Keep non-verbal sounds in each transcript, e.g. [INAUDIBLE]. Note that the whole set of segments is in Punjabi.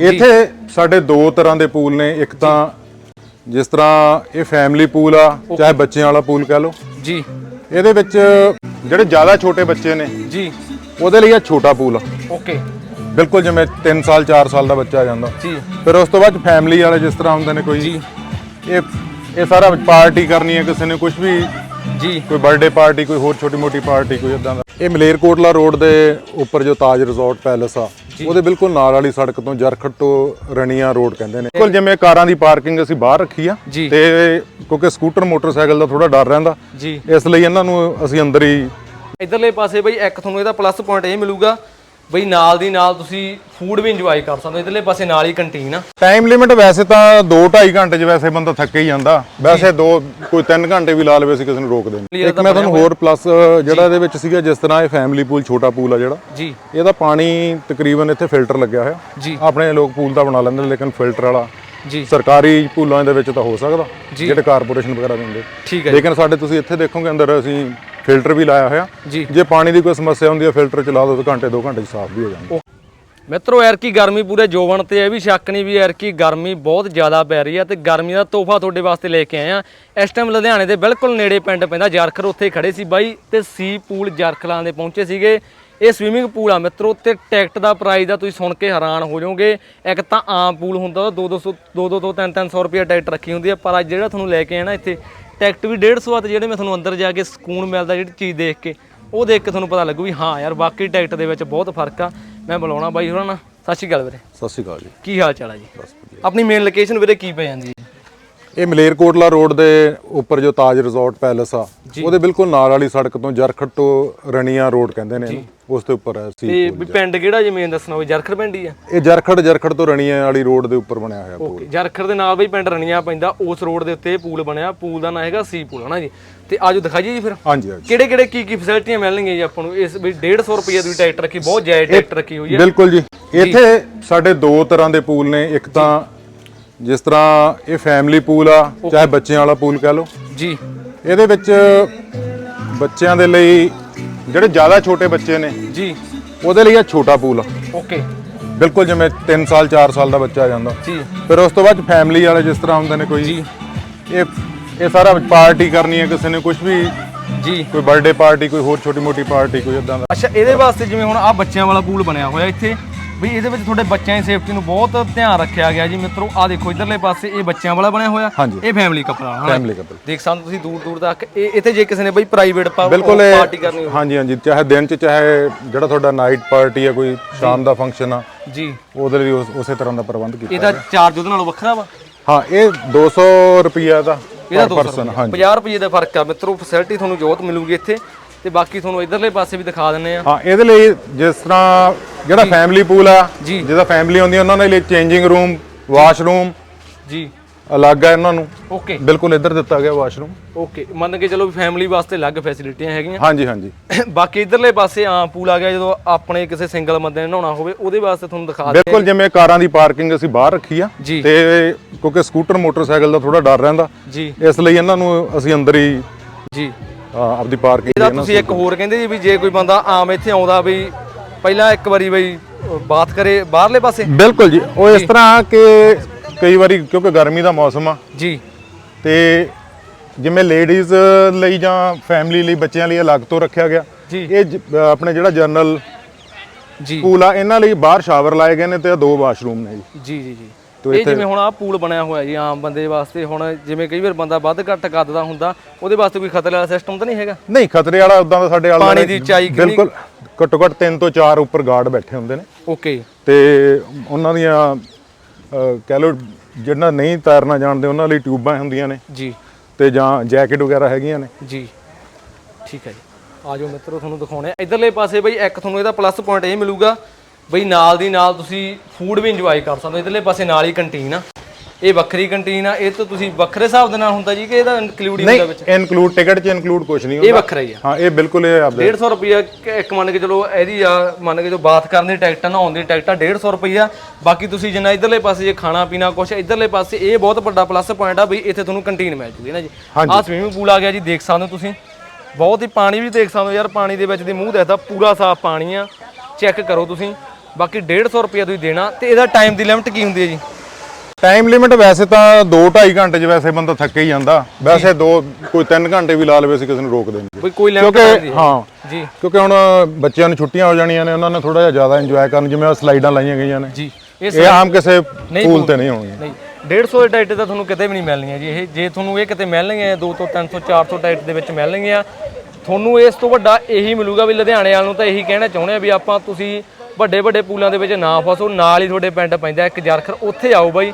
ਇੱਥੇ ਸਾਡੇ ਦੋ ਤਰ੍ਹਾਂ ਦੇ ਪੂਲ ਨੇ। ਇੱਕ ਤਾਂ ਜਿਸ ਤਰ੍ਹਾਂ ਇਹ ਫੈਮਿਲੀ ਪੂਲ ਆ ਚਾਹੇ ਬੱਚਿਆਂ ਵਾਲਾ ਪੂਲ ਕਹਿ ਲਓ। ਜੀ। ਇਹਦੇ ਵਿੱਚ ਜਿਹੜੇ ਜ਼ਿਆਦਾ ਛੋਟੇ ਬੱਚੇ ਨੇ ਜੀ। ਉਹਦੇ ਲਈ ਇਹ ਛੋਟਾ ਪੂਲ ਆ। ਓਕੇ। ਬਿਲਕੁਲ ਜਿਵੇਂ 3 ਸਾਲ 4 ਸਾਲ ਦਾ ਬੱਚਾ ਆ ਜਾਂਦਾ। ਜੀ। ਫਿਰ ਉਸ ਤੋਂ ਬਾਅਦ ਫੈਮਿਲੀ ਵਾਲੇ ਜਿਸ ਤਰ੍ਹਾਂ ਹੁੰਦੇ ਨੇ ਕੋਈ ਜੀ। ਇਹ ਇਹ ਸਾਰਾ ਪਾਰਟੀ ਕਰਨੀ ਹੈ ਕਿਸੇ ਨੇ ਕੁਝ ਵੀ ਜੀ। ਕੋਈ ਬਰਥਡੇ ਪਾਰਟੀ ਕੋਈ ਹੋਰ ਛੋਟੀ ਮੋਟੀ ਪਾਰਟੀ ਕੋਈ ਇਦਾਂ ਦਾ। ਇਹ ਮਲੇਰਕੋਟਲਾ ਰੋਡ ਦੇ ਉੱਪਰ ਜੋ ਤਾਜ ਰਿਜ਼ੋਰਟ ਪੈਲੇਸ ਆ ਉਹਦੇ ਬਿਲਕੁਲ ਨਾਲ ਵਾਲੀ ਸੜਕ ਤੋਂ ਜਰਖੜ ਤੋਂ ਰਣੀਆਂ ਰੋਡ ਕਹਿੰਦੇ ਨੇ। ਬਿਲਕੁਲ ਜਿਵੇਂ ਕਾਰਾਂ ਦੀ ਪਾਰਕਿੰਗ ਅਸੀਂ ਬਾਹਰ ਰੱਖੀ ਆ। ਤੇ ਕਿਉਂਕਿ ਸਕੂਟਰ ਮੋਟਰਸਾਈਕਲ ਦਾ ਥੋੜਾ ਡਰ ਰਹਿੰਦਾ ਇਸ ਲਈ ਇਹਨਾਂ ਨੂੰ ਅਸੀਂ ਅੰਦਰ ਹੀ ਇਧਰਲੇ ਪਾਸੇ ਬਈ ਇੱਕ ਤੁਹਾਨੂੰ ਇਹਦਾ ਪਲੱਸ ਪੁਆਇੰਟ ਇਹ ਮਿਲੂਗਾ ਬਈ ਨਾਲ ਦੀ ਨਾਲ ਤੁਸੀਂ ਫੂਡ ਵੀ ਇੰਜੋਏ ਕਰ ਸਕਦੇ ਹੋ ਇਧਰਲੇ ਪਾਸੇ ਨਾਲ ਹੀ ਕੰਟੀਨ ਆ। ਟਾਈਮ ਲਿਮਿਟ ਵੈਸੇ ਤਾਂ 2.5 ਘੰਟੇ 'ਚ ਵੈਸੇ ਬੰਦਾ ਥੱਕ ਹੀ ਜਾਂਦਾ। ਵੈਸੇ ਦੋ ਕੋਈ 3 ਘੰਟੇ ਵੀ ਲਾ ਲਵੇ ਅਸੀਂ ਕਿਸੇ ਨੂੰ ਰੋਕਦੇ ਨਹੀਂ ਇੱਕ ਮੈਂ ਤੁਹਾਨੂੰ ਹੋਰ ਪਲੱਸ ਜਿਹੜਾ ਇਹਦੇ ਵਿੱਚ ਸੀਗਾ ਜਿਸ ਤਰ੍ਹਾਂ ਇਹ ਫੈਮਿਲੀ ਪੂਲ ਛੋਟਾ ਪੂਲ ਆ ਜਿਹੜਾ ਜੀ। ਇਹਦਾ ਪਾਣੀ ਤਕਰੀਬਨ ਇੱਥੇ ਫਿਲਟਰ ਲੱਗਿਆ ਹੋਇਆ। ਜੀ। ਆਪਣੇ ਲੋਕ ਪੂਲ ਦਾ ਬਣਾ ਲੈਂਦੇ ਲੇਕਿਨ ਫਿਲਟਰ ਵਾਲਾ। ਜੀ। ਸਰਕਾਰੀ ਪੂਲਾਂ ਦੇ ਵਿੱਚ ਤਾਂ ਹੋ ਸਕਦਾ ਜਿਹੜੇ ਕਾਰਪੋਰੇਸ਼ਨ ਵਗੈਰਾ ਦਿੰਦੇ। ਠੀਕ ਹੈ ਲੇਕਿਨ ਸਾਡੇ ਤੁਸੀਂ ਇੱਥੇ ਦੇਖੋਗੇ ਅੰਦਰ ਅਸੀਂ ਫਿਲਟਰ ਵੀ ਲਾਇਆ ਹੋਇਆ। ਜੀ। ਜੇ ਪਾਣੀ ਦੀ ਕੋਈ ਸਮੱਸਿਆ ਹੁੰਦੀ ਹੈ ਫਿਲਟਰ ਚਲਾ ਦਿਓ ਤਾਂ ਘੰਟੇ 2 ਘੰਟੇ 'ਚ ਸਾਫ਼ ਵੀ ਹੋ ਜਾਂਦਾ ਮਿੱਤਰੋ ਯਾਰ ਕੀ ਗਰਮੀ ਪੂਰੇ ਜੋਵਨ ਤੇ ਇਹ ਵੀ ਸ਼ੱਕ ਨਹੀਂ ਵੀ ਯਾਰ ਕੀ ਗਰਮੀ ਬਹੁਤ ਜ਼ਿਆਦਾ ਪੈ ਰਹੀ ਆ ਤੇ ਗਰਮੀ ਦਾ ਤੋਹਫਾ ਤੁਹਾਡੇ ਵਾਸਤੇ ਲੈ ਕੇ ਆਏ ਆ ਇਸ ਟਾਈਮ ਲੁਧਿਆਣੇ ਦੇ ਬਿਲਕੁਲ ਨੇੜੇ ਪਿੰਡ ਪੈਂਦਾ ਜਰਖਰ ਉੱਥੇ ਖੜੇ ਸੀ ਬਾਈ ਤੇ ਸੀ ਪੂਲ ਜਰਖਲਾਂ ਦੇ ਪਹੁੰਚੇ ਸੀਗੇ। ਇਹ ਸਵੀਮਿੰਗ ਪੂਲ ਆ ਮਿੱਤਰੋ ਤੇ ਟਿਕਟ ਦਾ ਪ੍ਰਾਈਸ ਆ ਤੁਸੀਂ ਸੁਣ ਕੇ ਹੈਰਾਨ ਹੋ ਜਾਓਗੇ। ਇੱਕ ਤਾਂ ਆਮ ਪੂਲ ਹੁੰਦਾ ਉਹ 2-200 2-2 ਤੋਂ 3-300 ਰੁਪਏ ਟਿਕਟ ਰੱਖੀ ਹੁੰਦੀ ਆ ਪਰ ਅੱਜ ਜਿਹੜਾ ਤੁਹਾਨੂੰ ਲੈ ਕੇ ਆਣਾ ਇੱਥੇ ਟਿਕਟ ਵੀ 150 ਆ ਤੇ ਜਿਹੜੇ ਮੈਂ ਤੁਹਾਨੂੰ ਅੰਦਰ ਜਾ ਕੇ ਸਕੂਨ ਮਿਲਦਾ ਜਿਹੜੀ ਚੀਜ਼ ਦੇਖ ਕੇ ਉਹ ਦੇਖ ਕੇ ਤੁਹਾਨੂੰ ਪਤਾ ਲੱਗੂ ਵੀ ਹਾਂ ਯਾਰ ਵਾਕਈ ਟਿਕਟ ਦੇ ਵਿੱਚ ਬਹੁਤ ਫ਼ਰਕ ਆ। ਮੈਂ ਬੁਲਾਉਣਾ ਬਾਈ ਹੋਰਾਂ ਨਾਲ। ਸਤਿ ਸ਼੍ਰੀ ਅਕਾਲ ਵੀਰੇ। ਸਤਿ ਸ਼੍ਰੀ ਅਕਾਲ ਜੀ। ਕੀ ਹਾਲ ਚਾਲ ਆ ਜੀ? ਆਪਣੀ ਮੇਨ ਲੋਕੇਸ਼ਨ ਵੀਰੇ ਕੀ ਪੈ ਜਾਂਦੀ ਹੈ? ਇਹ ਮਲੇਰਕੋਟਲਾ ਰੋਡ ਦੇ ਉੱਪਰ ਜੋ ਤਾਜ ਰਿਜ਼ੋਰਟ ਪੈਲੇਸ ਆ ਉਹਦੇ ਬਿਲਕੁਲ ਨਾਲ ਵਾਲੀ ਸੜਕ ਤੋਂ ਜਰਖੜ ਤੋਂ ਰਣੀਆਂ ਰੋਡ ਕਹਿੰਦੇ ਨੇ ਉਸ ਦੇ ਉੱਪਰ ਹੈ ਸੀ ਤੇ ਪਿੰਡ ਕਿਹੜਾ ਜੀ ਮੇਨ ਦੱਸਣਾ ਹੋਵੇ ਜਰਖੜ ਪਿੰਡ ਹੀ ਆ? ਇਹ ਜਰਖੜ ਜਰਖੜ ਤੋਂ ਰਣੀਆਂ ਵਾਲੀ ਰੋਡ ਦੇ ਉੱਪਰ ਬਣਿਆ ਹੋਇਆ ਪੂਲ। ਜਰਖੜ ਦੇ ਨਾਲ ਬਈ ਪਿੰਡ ਰਣੀਆਂ ਪੈਂਦਾ ਉਸ ਰੋਡ ਦੇ ਉੱਤੇ ਪੂਲ ਬਣਿਆ ਪੂਲ ਦਾ ਨਾਂ ਹੈਗਾ ਸੀ ਪੂਲ ਹਨਾ ਜੀ? ਤੇ ਆਜੋ ਦਿਖਾਈਏ ਜੀ ਫਿਰ। ਹਾਂਜੀ ਹਾਂਜੀ। ਕਿਹੜੇ ਕਿਹੜੇ ਕੀ ਕੀ ਫੈਸਿਲਿਟੀਆਂ ਮਿਲਣਗੀਆਂ ਜੀ ਆਪਾਂ ਨੂੰ? ਇਸ ਵੀ 150 ਰੁਪਏ ਦੀ ਟਿਕਟ ਰੱਖੀ ਬਹੁਤ ਜਾਇਜ਼ ਟਿਕਟ ਰੱਖੀ ਹੋਈ ਹੈ। ਬਿਲਕੁਲ ਜੀ ਇੱਥੇ ਸਾਡੇ ਦੋ ਤਰ੍ਹਾਂ ਦੇ ਪੂਲ ਨੇ ਇੱਕ ਤਾਂ ਜਿਸ ਤਰ੍ਹਾਂ ਇਹ ਫੈਮਿਲੀ ਪੂਲ ਆ ਚਾਹੇ ਬੱਚਿਆਂ ਵਾਲਾ ਪੂਲ ਕਹਿ ਲਓ। ਜੀ। ਇਹਦੇ ਵਿੱਚ ਬੱਚਿਆਂ ਦੇ ਲਈ ਜਿਹੜੇ ਜ਼ਿਆਦਾ ਛੋਟੇ ਬੱਚੇ ਨੇ ਜੀ। ਉਹਦੇ ਲਈ ਇਹ ਛੋਟਾ ਪੂਲ ਆ। ਓਕੇ। ਬਿਲਕੁਲ ਜਿਵੇਂ 3 ਸਾਲ 4 ਸਾਲ ਦਾ ਬੱਚਾ ਆ ਜਾਂਦਾ। ਜੀ। ਫਿਰ ਉਸ ਤੋਂ ਬਾਅਦ ਫੈਮਿਲੀ ਵਾਲੇ ਜਿਸ ਤਰ੍ਹਾਂ ਹੁੰਦੇ ਨੇ ਕੋਈ ਇਹ ਇਹ ਸਾਰਾ ਪਾਰਟੀ ਕਰਨੀ ਹੈ ਕਿਸੇ ਨੇ ਕੁਝ ਵੀ। ਜੀ। ਕੋਈ ਬਰਥਡੇ ਪਾਰਟੀ ਕੋਈ ਹੋਰ ਛੋਟੀ ਮੋਟੀ ਪਾਰਟੀ ਕੋਈ ਇਦਾਂ ਦਾ। ਅੱਛਾ ਇਹਦੇ ਵਾਸਤੇ ਜਿਵੇਂ ਹੁਣ ਆ ਬੱਚਿਆਂ ਵਾਲਾ ਪੂਲ ਬਣਿਆ ਹੋਇਆ ਇੱਥੇ ਵੀ ਇਹਦੇ ਵਿੱਚ ਤੁਹਾਡੇ ਬੱਚਿਆਂ ਦੀ ਸੇਫਟੀ ਨੂੰ ਬਹੁਤ ਧਿਆਨ ਰੱਖਿਆ ਗਿਆ ਜੀ ਮਿੱਤਰੋ। ਆ ਦੇਖੋ ਇਧਰਲੇ ਪਾਸੇ ਇਹ ਬੱਚਿਆਂ ਵਾਲਾ ਬਣਿਆ ਹੋਇਆ। ਹਾਂਜੀ। ਇਹ ਫੈਮਿਲੀ ਕਪਲ ਆ ਹਨਾ? ਫੈਮਿਲੀ ਕਪਲ ਦੇਖ ਸਕਦੇ ਤੁਸੀਂ ਦੂਰ ਦੂਰ ਤੱਕ ਇਹ ਇੱਥੇ ਜੇ ਕਿਸੇ ਨੇ ਬਈ ਪ੍ਰਾਈਵੇਟ ਬਿਲਕੁਲ ਇਹ- ਪਾਰਟੀ ਕਰਨੀ ਹੋਵੇ। ਹਾਂਜੀ ਹਾਂਜੀ ਚਾਹੇ ਦਿਨ ਚ ਚਾਹੇ ਜਿਹੜਾ ਤੁਹਾਡਾ ਨਾਈਟ ਪਾਰਟੀ ਹੈ ਕੋਈ ਸ਼ਾਮ ਦਾ ਫੰਕਸ਼ਨ ਆ ਜੀ। ਉਹਦੇ ਲਈ ਉਸ- ਉਸੇ ਤਰ੍ਹਾਂ ਦਾ ਪ੍ਰਬੰਧ ਕੀਤਾ ਇਹਦਾ ਚਾਰਜ ਉਹਦੇ ਨਾਲੋਂ ਵੱਖਰਾ ਵਾ? ਹਾਂ ਇਹ 200 ਰੁਪਿਆ ਦਾ ਇਹਦਾ ਪਰ 200 ਪਰਸਨ ਹਾਂਜੀ। 50 ਰੁਪਏ ਦਾ ਫ਼ਰਕ ਆ। ਮਿੱਤਰੋ ਫੈਸਿਲਿਟੀ ਤੁਹਾਨੂੰ ਜੋਤ ਮਿਲੂਗੀ ਇੱਥੇ। ਤੇ ਬਾਕੀ ਤੁਹਾਨੂੰ ਇਧਰਲੇ ਪਾਸੇ ਵੀ ਦਿਖਾ ਦਿੰਨੇ ਆ ਹਾਂ ਇਹਦੇ ਲਈ ਜਿਸ ਤਰ੍ਹਾਂ ਜਿਹੜਾ ਫੈਮਿਲੀ ਪੂਲ ਆ। ਜਿਹਦਾ ਫੈਮਿਲੀ ਹੈ ਉਹਨਾਂ ਦੇ ਲਈ ਚੇਂਜਿੰਗ ਰੂਮ ਵਾਸ਼ਰੂਮ ਜੀ। ਅਲੱਗ ਹੈ ਇਹਨਾਂ ਨੂੰ। ਓਕੇ ਬਿਲਕੁਲ ਇੱਧਰ ਦਿੱਤਾ ਗਿਆ ਵਾਸ਼ਰੂਮ ਓਕੇ ਮੰਨ ਕੇ ਚਲੋ ਫੈਮਿਲੀ ਵਾਸਤੇ ਅਲੱਗ ਫੈਸਿਲਿਟੀਆਂ ਹੈਗੀਆਂ। ਹਾਂਜੀ ਹਾਂਜੀ। [COUGHS] ਬਾਕੀ ਇਧਰਲੇ ਪਾਸੇ ਆਮ ਪੂਲ ਆ ਗਿਆ ਜਦੋਂ ਆਪਣੇ ਕਿਸੇ ਸਿੰਗਲ ਬੰਦੇ ਨੇ ਨਹਾਉਣਾ ਹੋਵੇ ਉਹਦੇ ਵਾਸਤੇ ਤੁਹਾਨੂੰ ਦਿਖਾ ਦੇ ਬਿਲਕੁਲ ਜਿਵੇਂ ਕਾਰਾਂ ਦੀ ਪਾਰਕਿੰਗ ਅਸੀਂ ਬਾਹਰ ਰੱਖੀ ਆ। ਤੇ ਕਿਉਂਕਿ ਸਕੂਟਰ ਮੋਟਰਸਾਈਕਲ ਦਾ ਥੋੜਾ ਡਰ ਰਹਿੰਦਾ। ਜੀ। ਇਸ ਲਈ ਇਹਨਾਂ ਨੂੰ ਅਸੀਂ ਅੰਦਰ ਹੀ ਜੀ। ਆਪਦੀ ਪਾਰਕਿੰਗ ਇਹਦਾ ਤੁਸੀਂ ਇੱਕ ਹੋਰ ਕਹਿੰਦੇ ਜੀ ਵੀ ਜੇ ਕੋਈ ਬੰਦਾ ਆਮ ਇੱਥੇ ਆਉਂਦਾ ਵੀ ਪਹਿਲਾਂ ਇੱਕ ਵਾਰੀ ਬਈ ਬਾਤ ਕਰੇ ਬਾਹਰਲੇ ਪਾਸੇ? ਬਿਲਕੁਲ ਜੀ। ਉਹ ਇਸ ਤਰ੍ਹਾਂ ਕਿ ਕਈ ਵਾਰੀ ਕਿਉਂਕਿ ਗਰਮੀ ਦਾ ਮੌਸਮ ਆ। ਜੀ। ਤੇ ਜਿਵੇਂ ਲੇਡੀਜ਼ ਲਈ ਜਾਂ ਫੈਮਿਲੀ ਲਈ ਬੱਚਿਆਂ ਲਈ ਅਲੱਗ ਤੋਂ ਰੱਖਿਆ ਗਿਆ। ਇਹ ਆਪਣੇ ਜਿਹੜਾ ਜਨਰਲ ਜੀ। ਪੂਲ ਆ ਇਹਨਾਂ ਲਈ ਬਾਹਰ ਸ਼ਾਵਰ ਲਾਏ ਗਏ ਨੇ ਤੇ ਦੋ ਵਾਸ਼ਰੂਮ ਨੇ ਜੀ ਜੀ ਜੀ। ਇਹ ਜਿਵੇਂ ਹੁਣ ਆ ਪੂਲ ਬਣਿਆ ਹੋਇਆ ਜੀ ਆਮ ਬੰਦੇ ਵਾਸਤੇ ਹੁਣ ਜਿਵੇਂ ਕਈ ਵਾਰ ਬੰਦਾ ਵੱਧ ਘੱਟ ਕੱਦ ਦਾ ਹੁੰਦਾ ਉਹਦੇ ਵਾਸਤੇ ਕੋਈ ਖਤਰੇ ਵਾਲਾ ਸਿਸਟਮ ਤਾਂ ਨਹੀਂ ਹੈਗਾ? ਨਹੀਂ ਖਤਰੇ ਵਾਲਾ ਉਦਾਂ ਦਾ ਸਾਡੇ ਆਲੇ ਪਾਣੀ ਦੀ ਉਚਾਈ ਕਿੰਨੀ- ਬਿਲਕੁਲ ਘੱਟੋ ਘੱਟ 3 ਤੋਂ 4 ਉੱਪਰ ਗਾਰਡ ਬੈਠੇ ਹੁੰਦੇ ਨੇ। ਓਕੇ ਤੇ ਉਹਨਾਂ ਦੀਆਂ ਕਹਿ ਲਓ ਜਿਹਨਾਂ ਨਹੀਂ ਤੈਰਨਾ ਜਾਣਦੇ ਉਹਨਾਂ ਲਈ ਟਿਊਬਾਂ ਹੁੰਦੀਆਂ ਨੇ। ਜੀ। ਤੇ ਜਾਂ ਜੈਕਟ ਵਗੈਰਾ ਹੈਗੀਆਂ ਨੇ। ਜੀ। ਠੀਕ ਹੈ ਜੀ। ਆਜੋ ਮਿੱਤਰੋ ਤੁਹਾਨੂੰ ਦਿਖਾਉਣੇ ਇਧਰਲੇ ਪਾਸੇ ਬਈ ਇੱਕ ਤੁਹਾਨੂੰ ਇਹਦਾ ਪਲੱਸ ਪੁਆਇੰਟ ਇਹ ਮਿਲੂਗਾ। ਬਈ ਨਾਲ ਦੀ ਨਾਲ ਤੁਸੀਂ ਫੂਡ ਵੀ ਇੰਜੋਏ ਕਰ ਸਕਦੇ ਹੋ। ਇਧਰਲੇ ਪਾਸੇ ਨਾਲ ਹੀ ਕੰਟੀਨ ਆ। ਇਹ ਵੱਖਰੀ ਕੰਟੀਨ ਆ। ਇਹ ਤੋਂ ਤੁਸੀਂ ਵੱਖਰੇ ਹਿਸਾਬ ਦੇ ਨਾਲ ਹੁੰਦਾ ਜੀ ਕਿ ਇਹਦਾ ਇਨਕਲੂਡ ਹੀ ਹੁੰਦਾ ਨਹੀਂ ਵਿੱਚ? ਇਨਕਲੂਡ ਟਿਕਟ 'ਚ ਇਨਕਲੂਡ ਕੁਝ ਨਹੀਂ ਇਹ ਹੁੰਦਾ। ਵੱਖਰਾ ਹੀ ਆ। ਹਾਂ ਇਹ ਬਿਲਕੁਲ ਇਹ ਆਪਦਾ। 150 ਰੁਪਿਆ ਇੱਕ ਮੰਨ ਕੇ ਚਲੋ ਇਹਦੀ ਆ ਮੰਨ ਕੇ ਜੋ ਬਾਤ ਕਰਨ ਦੀ ਟਿਕਟ ਨਹਾਉਣ ਦੀ ਟਿਕਟ ਆ 150 ਰੁਪਿਆ ਬਾਕੀ ਤੁਸੀਂ ਜਿੰਨਾ ਇਧਰਲੇ ਪਾਸੇ ਜੇ ਖਾਣਾ ਪੀਣਾ ਕੁਛ ਇਧਰਲੇ ਪਾਸੇ ਇਹ ਬਹੁਤ ਵੱਡਾ ਪਲੱਸ ਪੁਆਇੰਟ ਆ ਬਈ ਇੱਥੇ ਤੁਹਾਨੂੰ ਕੰਟੀਨ ਮਿਲ ਜੂਗੀ ਨਾ ਜੀ। ਆਹ ਸਵੀਮਿੰਗ ਪੂਲ ਆ ਗਿਆ ਜੀ ਦੇਖ ਸਕਦੇ ਹੋ ਤੁਸੀਂ। ਬਹੁਤ ਹੀ ਪਾਣੀ ਵੀ ਦੇਖ ਸਕਦੇ ਹੋ ਯਾਰ ਪਾਣੀ ਦੇ ਵਿੱਚ ਦੀ ਮੂੰਹ ਦੇਖਦਾ ਪੂਰਾ ਸਾਫ਼ ਪਾਣੀ ਆ। ਚੈੱਕ ਕਰੋ ਤੁਸੀਂ। ਬਾਕੀ 150 ਰੁਪਏ ਤੁਸੀਂ ਦੇਣਾ ਤੇ ਇਹਦਾ ਟਾਈਮ ਦੀ ਲਿਮਟ ਕੀ ਹੁੰਦੀ ਹੈ ਜੀ? ਟਾਈਮ ਲਿਮਿਟ ਵੈਸੇ ਤਾਂ 2.5 ਘੰਟੇ 'ਚ ਵੈਸੇ ਬੰਦਾ ਥੱਕੇ ਹੀ ਜਾਂਦਾ। ਵੈਸੇ ਦੋ ਕੋਈ 3 ਘੰਟੇ ਵੀ ਲਾ ਲਵੇ ਅਸੀਂ ਕਿਸੇ ਨੂੰ ਰੋਕਦੇ ਨਹੀਂ ਕੋਈ ਕੋਈ ਲਿਮਟ ਕਿਉਂਕਿ ਹਾਂ ਜੀ। ਕਿਉਂਕਿ ਹੁਣ ਬੱਚਿਆਂ ਨੂੰ ਛੁੱਟੀਆਂ ਹੋ ਜਾਣੀਆਂ ਨੇ ਉਹਨਾਂ ਨੇ ਥੋੜਾ ਜਿਹਾ ਜ਼ਿਆਦਾ ਇੰਜੋਏ ਕਰਨ ਜਿਵੇਂ ਆਹ ਸਲਾਈਡਾਂ ਲਾਈਆਂ ਗਈਆਂ ਨੇ। ਜੀ। ਇਹ ਇਹ ਆਮ ਕਿਸੇ ਨਹੀਂ ਪੂਲ ਤੇ ਨਹੀਂ ਹੋਣਗੀਆਂ। ਨਹੀਂ 150 ਦੇ ਟਾਈਟ ਤਾਂ ਤੁਹਾਨੂੰ ਕਿਤੇ ਵੀ ਨਹੀਂ ਮਿਲਣੀਆਂ ਜੀ। ਇਹ ਜੇ ਤੁਹਾਨੂੰ ਇਹ ਕਿਤੇ ਮਿਲਣਗੀਆਂ 2 ਤੋਂ 300 400 ਟਾਈਟ ਦੇ ਵਿੱਚ ਮਿਲਣਗੀਆਂ ਤੁਹਾਨੂੰ ਇਸ ਤੋਂ ਵੱਡਾ ਇਹੀ ਮਿਲੂਗਾ ਵੀ ਲੁਧਿਆਣੇ ਵਾਲ ਨੂੰ ਤਾਂ ਇਹੀ ਕਹਿਣਾ ਚਾਹੁੰਦੇ ਆ ਵੀ ਆਪਾਂ ਤੁਸੀਂ ਵੱਡੇ ਵੱਡੇ ਪੂਲਾਂ ਦੇ ਵਿੱਚ ਨਾ ਫਸੋ, ਨਾਲ ਹੀ ਤੁਹਾਡੇ ਪਿੰਡ ਪੈਂਦਾ ਇੱਕ ਜਰਖਰ, ਉੱਥੇ ਆਓ ਬਾਈ।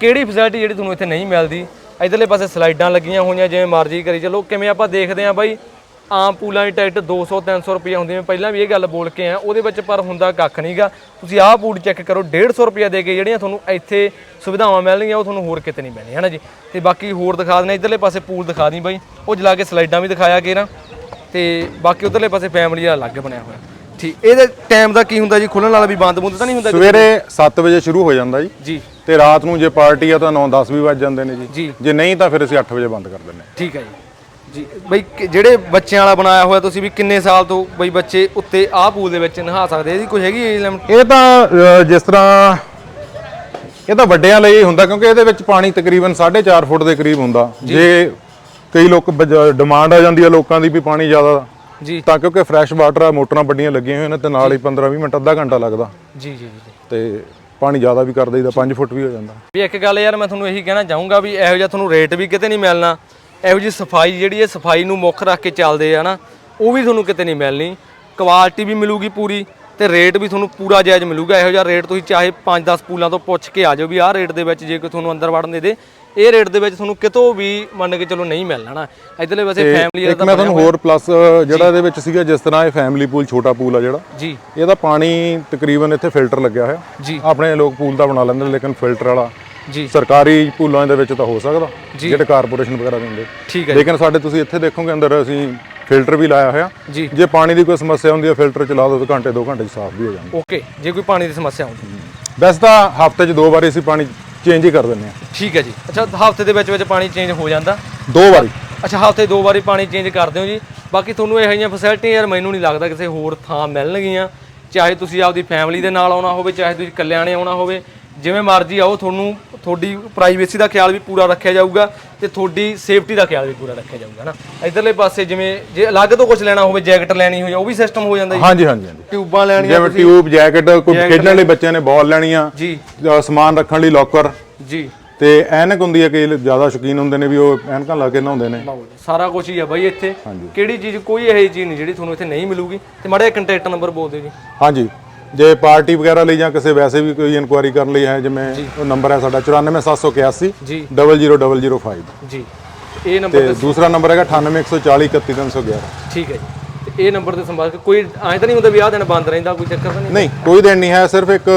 ਕਿਹੜੀ ਫੈਸਿਲਿਟੀ ਜਿਹੜੀ ਤੁਹਾਨੂੰ ਇੱਥੇ ਨਹੀਂ ਮਿਲਦੀ? ਇਧਰਲੇ ਪਾਸੇ ਸਲਾਈਡਾਂ ਲੱਗੀਆਂ ਹੋਈਆਂ, ਜਿਵੇਂ ਮਰਜ਼ੀ ਕਰੀ ਚਲੋ। ਕਿਵੇਂ ਆਪਾਂ ਦੇਖਦੇ ਆ ਬਾਈ, ਆਮ ਪੂਲਾਂ ਦੀ ਟਿਕਟ 200 300 ਰੁਪਏ ਹੁੰਦੀ ਮੈਂ ਪਹਿਲਾਂ ਵੀ ਇਹ ਗੱਲ ਬੋਲ ਕੇ ਆ ਉਹਦੇ ਵਿੱਚ ਪਰ ਹੁੰਦਾ ਕੱਖ ਨਹੀਂਗਾ ਤੁਸੀਂ ਆਹ ਪੂਲ ਚੈੱਕ ਕਰੋ 150 ਰੁਪਏ ਦੇ ਕੇ ਜਿਹੜੀਆਂ ਤੁਹਾਨੂੰ ਇੱਥੇ ਸੁਵਿਧਾਵਾਂ ਮਿਲਣਗੀਆਂ, ਉਹ ਤੁਹਾਨੂੰ ਹੋਰ ਕਿਤੇ ਨਹੀਂ ਮਿਲਣੀਆਂ, ਹਨਾ ਜੀ? ਤੇ ਬਾਕੀ ਹੋਰ ਦਿਖਾ ਦਿੰਦੇ ਇਧਰਲੇ ਪਾਸੇ ਪੂਲ ਦਿਖਾ ਦੀ ਬਾਈ। ਉਹ ਜਲਾ ਕੇ ਸਲਾਈਡਾਂ ਵੀ ਦਿਖਾਇਆ ਕੇ ਨਾ। ਤੇ ਬਾਕੀ ਉਧਰਲੇ ਪਾਸੇ ਫੈਮਿਲੀ ਦਾ ਅਲੱਗ ਬਣਿਆ ਹੋਇਆ। ਠੀਕ। ਇਹਦੇ ਟਾਈਮ ਦਾ ਕੀ ਹੁੰਦਾ ਜੀ? ਖੁੱਲਣ ਵਾਲਾ ਵੀ ਬੰਦ ਬੁੰਦ ਤਾਂ ਨਹੀਂ ਹੁੰਦਾ ਸਵੇਰੇ 7 ਵਜੇ ਸ਼ੁਰੂ ਹੋ ਜਾਂਦਾ ਜੀ। ਜੀ। ਤੇ ਰਾਤ ਨੂੰ ਜੇ ਪਾਰਟੀ ਆ ਤਾਂ 9-10 ਵੀ ਵੱਜ ਜਾਂਦੇ ਨੇ ਜੀ। ਜੀ। ਜੇ ਨਹੀਂ ਤਾਂ ਫਿਰ ਅਸੀਂ 8 ਵਜੇ ਬੰਦ ਕਰ ਦਿੰਦੇ ਹਾਂ। ਠੀਕ ਹੈ ਜੀ। ਜੀ ਬਈ ਕਿ- ਜਿਹੜੇ ਬੱਚਿਆਂ ਵਾਲਾ ਬਣਾਇਆ ਹੋਇਆ ਤੁਸੀਂ ਵੀ ਕਿੰਨੇ ਸਾਲ ਤੋਂ ਬਈ ਬੱਚੇ ਉੱਤੇ ਆਹ ਪੂਲ ਦੇ ਵਿੱਚ ਨਹਾ ਸਕਦੇ? ਇਹਦੀ ਕੋਈ ਹੈਗੀ ਏਜ ਲਿਮਟ ਇਹ ਤਾਂ ਅ, ਜਿਸ ਤਰ੍ਹਾਂ ਇਹ ਤਾਂ ਵੱਡਿਆਂ ਲਈ ਹੁੰਦਾ ਕਿਉਂਕਿ ਇਹਦੇ ਵਿੱਚ ਪਾਣੀ ਤਕਰੀਬਨ 4.5 ਫੁੱਟ ਦੇ ਕਰੀਬ ਹੁੰਦਾ। ਜੇ। ਕਈ ਲੋਕ ਡਿਮਾਂਡ ਆ ਜਾਂਦੀ ਆ ਲੋਕਾਂ ਦੀ ਵੀ ਪਾਣੀ ਜ਼ਿਆਦਾ ਜੀ। ਤਾਂ ਕਿਉਂਕਿ ਫਰੈਸ਼ ਵਾਟਰ ਆ ਮੋਟਰਾਂ ਵੱਡੀਆਂ ਲੱਗੀਆਂ ਹੋਈਆਂ ਨੇ ਤੇ ਨਾਲ ਹੀ 15-20 ਮਿੰਟ ਅੱਧਾ ਘੰਟਾ ਲੱਗਦਾ। ਜੀ ਜੀ ਜੀ ਤੇ ਪਾਣੀ ਜ਼ਿਆਦਾ ਵੀ ਕਰ ਦਈਦਾ 5 ਫੁੱਟ ਵੀ ਹੋ ਜਾਂਦਾ। ਵੀ ਇੱਕ ਗੱਲ ਯਾਰ ਮੈਂ ਤੁਹਾਨੂੰ ਇਹੀ ਕਹਿਣਾ ਚਾਹੂੰਗਾ ਵੀ ਇਹੋ ਜਿਹਾ ਤੁਹਾਨੂੰ ਰੇਟ ਵੀ ਕਿਤੇ ਨਹੀਂ ਮਿਲਣਾ। ਇਹੋ ਜੀ ਸਫ਼ਾਈ ਜਿਹੜੀ ਹੈ ਸਫ਼ਾਈ ਨੂੰ ਮੁੱਖ ਰੱਖ ਕੇ ਚੱਲਦੇ ਆ ਨਾ ਉਹ ਵੀ ਤੁਹਾਨੂੰ ਕਿਤੇ ਨਹੀਂ ਮਿਲਣੀ। ਕੁਆਲਿਟੀ ਵੀ ਮਿਲੂਗੀ ਪੂਰੀ ਤੇ ਰੇਟ ਵੀ ਤੁਹਾਨੂੰ ਪੂਰਾ ਜਾਇਜ਼ ਮਿਲੂਗਾ। ਇਹੋ ਜਿਹਾ ਰੇਟ ਤੁਸੀਂ ਚਾਹੇ 5-10 ਪੂਲਾਂ ਤੋਂ ਪੁੱਛ ਕੇ ਆ ਜਾਓ ਵੀ ਆਹ ਰੇਟ ਦੇ ਵਿੱਚ ਜੇ ਕੋਈ ਤੁਹਾਨੂੰ ਅੰਦਰ ਵੜਨ ਦੇ ਦੇ ਇਹ ਰੇਟ ਦੇ ਵਿੱਚ ਤੁਹਾਨੂੰ ਕਿਤੋਂ ਵੀ ਮੰਨ ਕੇ ਚਲੋ ਨਹੀਂ ਮਿਲਣਾ ਨਾ। ਇਧਰਲੇ ਵੈਸੇ ਫੈਮਿਲੀ ਇੱਕ ਮੈਂ ਤੁਹਾਨੂੰ ਹੋਰ ਪਲੱਸ ਜਿਹੜਾ ਇਹਦੇ ਵਿੱਚ ਸੀਗਾ ਜਿਸ ਤਰ੍ਹਾਂ ਇਹ ਫੈਮਿਲੀ ਪੂਲ ਛੋਟਾ ਪੂਲ ਆ ਜਿਹੜਾ ਜੀ। ਇਹਦਾ ਪਾਣੀ ਤਕਰੀਬਨ ਇੱਥੇ ਫਿਲਟਰ ਲੱਗਿਆ ਹੋਇਆ। ਜੀ। ਆਪਣੇ ਲੋਕ ਪੂਲ ਦਾ ਬਣਾ ਲੈਂਦੇ ਲੇਕਿਨ ਫਿਲਟਰ ਵਾਲਾ। ਜੀ। ਸਰਕਾਰੀ ਪੂਲਾਂ ਦੇ ਵਿੱਚ ਤਾਂ ਹੋ ਸਕਦਾ ਜਿਹੜੇ ਕਾਰਪੋਰੇਸ਼ਨ ਵਗੈਰਾ ਦਿੰਦੇ। ਠੀਕ ਹੈ ਲੇਕਿਨ ਸਾਡੇ ਤੁਸੀਂ ਇੱਥੇ ਦੇਖੋਗੇ ਅੰਦਰ ਅਸੀਂ ਫਿਲਟਰ ਵੀ ਲਾਇਆ ਹੋਇਆ। ਜੀ। ਜੇ ਪਾਣੀ ਦੀ ਕੋਈ ਸਮੱਸਿਆ ਹੁੰਦੀ ਹੈ ਫਿਲਟਰ ਚਲਾ ਦਿਓ ਤਾਂ ਘੰਟੇ 2 ਘੰਟੇ 'ਚ ਸਾਫ਼ ਵੀ ਹੋ ਜਾਂਦਾ। ਓਕੇ ਜੇ ਕੋਈ ਪਾਣੀ ਦੀ ਸਮੱਸਿਆ ਹੁੰਦੀ ਵੈਸੇ ਤਾਂ ਹਫ਼ਤੇ 'ਚ ਦੋ ਵਾਰੀ ਅਸੀਂ ਪਾਣੀ ਚੇਂਜ ਹੀ ਕਰ ਦਿੰਦੇ ਹਾਂ ਠੀਕ ਹੈ ਜੀ। ਅੱਛਾ ਹਫ਼ਤੇ ਦੇ ਵਿੱਚ ਵਿੱਚ ਪਾਣੀ ਚੇਂਜ ਹੋ ਜਾਂਦਾ? ਦੋ ਵਾਰੀ। ਅੱਛਾ ਹਫ਼ਤੇ ਦੋ ਵਾਰੀ ਪਾਣੀ ਚੇਂਜ ਕਰਦੇ ਹੋ ਜੀ। ਬਾਕੀ ਤੁਹਾਨੂੰ ਇਹੋ ਜਿਹੀਆਂ ਫੈਸਿਲਿਟੀਆਂ ਯਾਰ ਮੈਨੂੰ ਨਹੀਂ ਲੱਗਦਾ ਕਿਸੇ ਹੋਰ ਥਾਂ ਮਿਲਣਗੀਆਂ। ਚਾਹੇ ਤੁਸੀਂ ਆਪਦੀ ਫੈਮਿਲੀ ਦੇ ਨਾਲ ਆਉਣਾ ਹੋਵੇ ਚਾਹੇ ਤੁਸੀਂ ਇਕੱਲਿਆਂ ਨੇ ਆਉਣਾ ਹੋਵੇ। ਜਿਵੇਂ ਮਰਜ਼ੀ ਆਓ ਤੁਹਾਨੂੰ ਤੁਹਾਡੀ ਪ੍ਰਾਈਵੇਸੀ ਦਾ ਖਿਆਲ ਵੀ ਪੂਰਾ ਰੱਖਿਆ ਜਾਊਗਾ। ਤੇ ਤੁਹਾਡੀ ਸੇਫਟੀ ਦਾ ਖਿਆਲ ਵੀ ਪੂਰਾ ਰੱਖਿਆ ਜਾਊਗਾ ਨਾ। ਇਧਰਲੇ ਪਾਸੇ ਜਿਵੇਂ ਜੇ ਅਲੱਗ ਤੋਂ ਕੁਝ ਲੈਣਾ ਹੋਵੇ ਜੈਕਟ ਲੈਣੀ ਹੋਵੇ ਉਹ ਵੀ ਸਿਸਟਮ ਹੋ ਜਾਂਦਾ ਜੀ। ਹਾਂਜੀ ਹਾਂਜੀ ਹਾਂਜੀ। ਟਿਊਬਾਂ ਲੈਣੀਆਂ ਜਿਵੇਂ ਟਿਊਬ ਜੈਕਟ ਕੋਈ ਖੇਡਣ ਲਈ ਬੱਚਿਆਂ ਨੇ ਬਾਲ ਲੈਣੀਆਂ ਜੀ। ਸਮਾਨ ਰੱਖਣ ਲਈ ਲੋਕਰ ਜੀ। ਤੇ ਐਨਕ ਹੁੰਦੀ ਹੈ ਕਿ ਜ਼ਿਆਦਾ ਸ਼ੌਕੀਨ ਹੁੰਦੇ ਨੇ ਵੀ ਉਹ ਐਨਕਾਂ ਲਾ ਕੇ ਨਹਾਉਂਦੇ ਨੇ। ਸਾਰਾ ਕੁਝ ਹੀ ਆ ਬਾਈ ਇੱਥੇ। ਕਿਹੜੀ ਚੀਜ਼ ਕੋਈ ਇਹੋ ਜਿਹੀ ਚੀਜ਼ ਨਹੀਂ ਜਿਹੜੀ ਤੁਹਾਨੂੰ ਇੱਥੇ ਨਹੀਂ ਮਿਲੂਗੀ। ਤੇ ਮਾੜਾ ਕੰਟੈਕਟ ਨੰਬਰ ਬੋਲ ਦਿਓ ਜੀ। ਹਾਂਜੀ। ਜੇ ਪਾਰਟੀ ਵਗੈਰਾ ਲਈ ਜਾਂ ਕਿਸੇ ਵੈਸੇ ਵੀ ਕੋਈ ਇਨਕੁਆਇਰੀ ਕਰਨ ਲਈ ਹੈ ਜਿਵੇਂ ਉਹ ਨੰਬਰ ਹੈ ਸਾਡਾ 94781 ਜੀ। 00005 ਜੀ। ਇਹ ਨੰਬਰ ਤੇ ਦੂਸਰਾ ਨੰਬਰ ਹੈਗਾ 9814 31311 ਠੀਕ ਹੈ ਜੀ। ਤੇ ਇਹ ਨੰਬਰ ਤੇ ਸੰਪਰਕ ਕੋਈ ਐਂ ਤਾਂ ਨਹੀਂ ਹੁੰਦਾ ਵੀ ਆਹ ਦਿਨ ਬੰਦ ਰਹਿੰਦਾ ਕੋਈ ਚੱਕਰ ਤਾਂ ਨਹੀਂ ਨਹੀਂ ਕੋਈ ਦਿਨ ਨਹੀਂ ਹੈ ਸਿਰਫ ਇੱਕ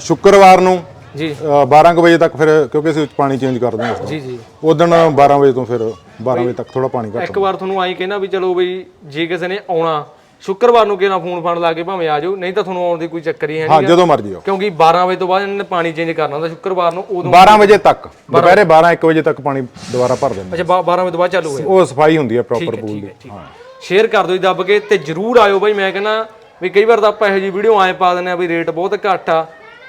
ਸ਼ੁੱਕਰਵਾਰ ਨੂੰ ਜੀ। ਅ, 12 ਕੁ ਵਜੇ ਤੱਕ ਫਿਰ ਕਿਉਂਕਿ ਅਸੀਂ ਪਾਣੀ ਚੇਂਜ ਕਰਦੇ ਹਾਂ। ਜੀ ਜੀ। ਉਸ ਦਿਨ 12 ਵਜੇ ਤੋਂ ਫਿਰ 12 ਵਜੇ ਤੱਕ ਥੋੜਾ ਪਾਣੀ ਘੱਟ ਇੱਕ ਵਾਰ ਤੁਹਾਨੂੰ ਆਈ ਕਹਿਣਾ ਵੀ ਚਲੋ ਬਈ ਜੇ ਕਿਸੇ ਨੇ ਆਉਣਾ ਸ਼ੁੱਕਰਵਾਰ ਨੂੰ ਕਿਹਨਾਂ ਫੋਨ ਫਾਨ ਲਾ ਕੇ ਭਾਵੇਂ ਆ ਜਾਓ ਨਹੀਂ ਤਾਂ ਤੁਹਾਨੂੰ ਆਉਣ ਦੀ ਕੋਈ ਚੱਕਰ ਹੀ ਹੈ ਹਾਂ ਨਹੀਂ ਜਦੋਂ ਮਰਜ਼ੀ ਆਓ। ਕਿਉਂਕਿ 12 ਵਜੇ ਤੋਂ ਬਾਅਦ ਇਹਨਾਂ ਨੇ ਪਾਣੀ ਚੇਂਜ ਕਰਨਾ ਹੁੰਦਾ ਸ਼ੁੱਕਰਵਾਰ ਨੂੰ ਉਦੋਂ 12 ਵਜੇ ਤੱਕ ਦੁਪਹਿਰੇ 12 1 ਵਜੇ ਤੱਕ ਪਾਣੀ ਦੁਬਾਰਾ ਭਰ ਦਿੰਦੇ ਅੱਛਾ ਬਾ- 12 ਵਜੇ ਤੋਂ ਬਾਅਦ ਚਾਲੂ ਹੋਇਆ। ਉਹ ਸਫ਼ਾਈ ਹੁੰਦੀ ਹੈ ਪ੍ਰੋਪਰ ਪੂਲ ਦੀ। ਠੀਕ ਸ਼ੇਅਰ ਕਰ ਦਿਓ ਜੀ ਦੱਬ ਕੇ ਤੇ ਜਰੂਰ ਆਇਓ ਬਾਈ ਮੈਂ ਕਹਿੰਦਾ ਵੀ ਕਈ ਵਾਰ ਤਾਂ ਆਪਾਂ ਇਹੋ ਜਿਹੀ ਵੀਡੀਓ ਆਏ ਪਾ ਦਿੰਦੇ ਆ ਵੀ ਰੇਟ ਬਹੁਤ ਘੱਟ ਆ।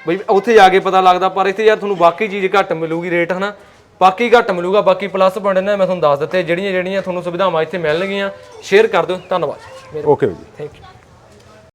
ਬਈ ਉੱਥੇ ਜਾ ਕੇ ਪਤਾ ਲੱਗਦਾ ਪਰ ਇੱਥੇ ਯਾਰ ਤੁਹਾਨੂੰ ਬਾਕੀ ਚੀਜ਼ ਘੱਟ ਮਿਲੂਗੀ ਰੇਟ ਹਨਾ? ਬਾਕੀ ਘੱਟ ਮਿਲੂਗਾ ਬਾਕੀ ਪਲੱਸ ਪੁਆਇੰਟ ਨੇ ਮੈਂ ਤੁਹਾਨੂੰ ਦੱਸ ਦਿੱਤੇ ਜਿਹੜੀਆਂ ਜਿਹੜੀਆਂ ਤੁਹਾਨੂੰ ਸੁਵਿਧਾਵਾਂ ਇੱਥੇ ਮਿਲਣਗੀਆਂ। ਸ਼ੇਅਰ ਕਰ ਦਿਓ ਧੰਨਵਾਦ। ਓਕੇ ਜੀ ਥੈਂਕ ਯੂ